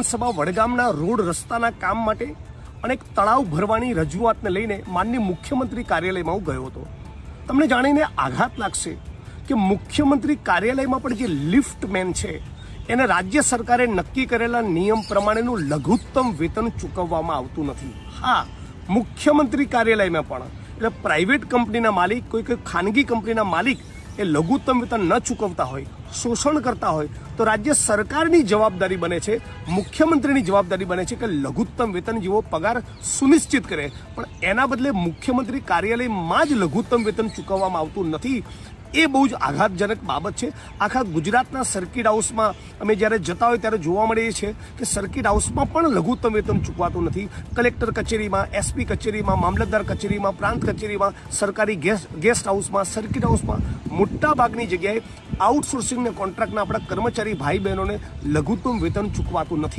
વિધાનસભા વડગામના રોડ રસ્તાના કામ માટે અને એક તળાવ ભરવાની રજૂઆતને લઈને માનનીય મુખ્યમંત્રી કાર્યાલયમાં હું ગયો હતો. તમને જાણીને આઘાત લાગશે કે મુખ્યમંત્રી કાર્યાલયમાં પણ જે લિફ્ટ મેન છે, એને રાજ્ય સરકારે નક્કી કરેલા નિયમ પ્રમાણેનું લઘુત્તમ વેતન ચૂકવવામાં આવતું નથી. હા, મુખ્યમંત્રી કાર્યાલયમાં પણ. એટલે પ્રાઇવેટ કંપનીના માલિક, કોઈ કોઈ ખાનગી કંપનીના માલિક એ લઘુત્તમ વેતન ન ચૂકવતા હોય. શોષણ કરતા હોય, તો રાજ્ય સરકારની જવાબદારી બને છે, મુખ્યમંત્રીની જવાબદારી બને છે કે લઘુત્તમ વેતન જેવો પગાર સુનિશ્ચિત કરે. પણ એના બદલે મુખ્યમંત્રી કાર્યાલયમાં જ લઘુત્તમ વેતન ચૂકવવામાં આવતું નથી, એ બહુ જ આઘાતજનક બાબત છે. આખા ગુજરાતના સર્કિટ હાઉસમાં અમે જ્યારે જતા હોય ત્યારે જોવા મળે છે કે સર્કિટ હાઉસમાં પણ લઘુત્તમ વેતન ચૂકવાતું નથી. કલેક્ટર કચેરીમાં એસપી કચેરીમાં, મામલતદાર કચેરીમાં, પ્રાંત કચેરીમાં, સરકારી ગેસ્ટ ગેસ્ટ હાઉસમાં સર્કિટ હાઉસમાં મોટા ભાગની જગ્યાએ આઉટસોર્સિંગને કોન્ટ્રાક્ટના આપણા કર્મચારી ભાઈ બહેનોને લઘુત્તમ વેતન ચૂકવાતું નથી.